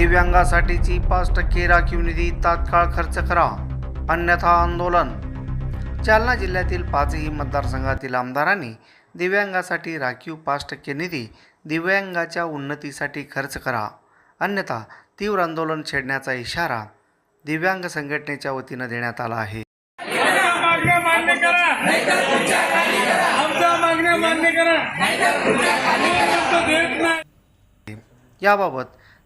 दिव्यांगासाठीची पाच टक्के राखीव निधी तात्काळ खर्च करा. अन्यथा आंदोलन. जालना जिल्ह्यातील पाचही मतदारसंघातील आमदारांनी दिव्यांगासाठी राखीव पाच टक्के निधी दिव्यांगाच्या उन्नतीसाठी खर्च करा. अन्यथा तीव्र आंदोलन छेडण्याचा इशारा दिव्यांग संघटनेच्या वतीनं देण्यात आला आहे. याबाबत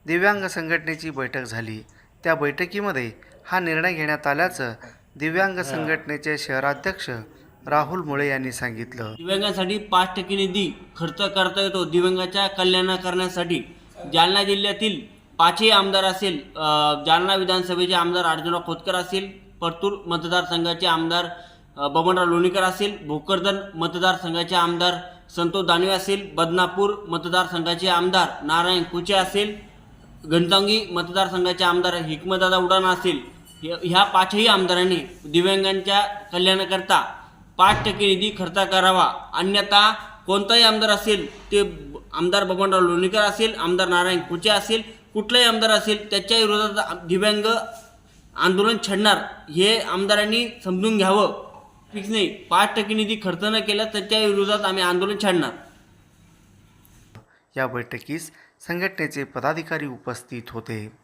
दिव्यांग संघटनेची बैठक झाली. त्या बैठकीमध्ये हा निर्णय घेण्यात आल्याचं दिव्यांग संघटनेचे शहराध्यक्ष राहुल मुळे यांनी सांगितलं. दिव्यांगांसाठी पाच टक्के निधी खर्च करता येतो दिव्यांगाच्या कल्याण करण्यासाठी. जालना जिल्ह्यातील पाचही आमदार असेल जालना विधानसभेचे आमदार अर्जुनराव खोतकर असेल परतूर मतदारसंघाचे आमदार बबनराव लोणीकर असेल भोकरदन मतदारसंघाचे आमदार संतोष दानवे असेल बदनापूर मतदारसंघाचे आमदार नारायण कुचे असेल घनसावंगी मतदारसंघाचे आमदार हिकमतदादा उडाणा असेल ह्या- पाचही आमदारांनी दिव्यांगांच्या कल्याणाकरता पाच टक्के निधी खर्च करावा. अन्यथा कोणताही आमदार असेल ते आमदार बबनराव लोणीकर असेल आमदार नारायण कुचे असेल कुठलाही आमदार असेल त्याच्या विरोधात दिव्यांग आंदोलन छेडणार हे आमदारांनी समजून घ्यावं. ठीक नाही पाच टक्के निधी खर्च न केला त्याच्या विरोधात आम्ही आंदोलन छेडणार. या बैठकीस संघटनेचे पदाधिकारी उपस्थित होते.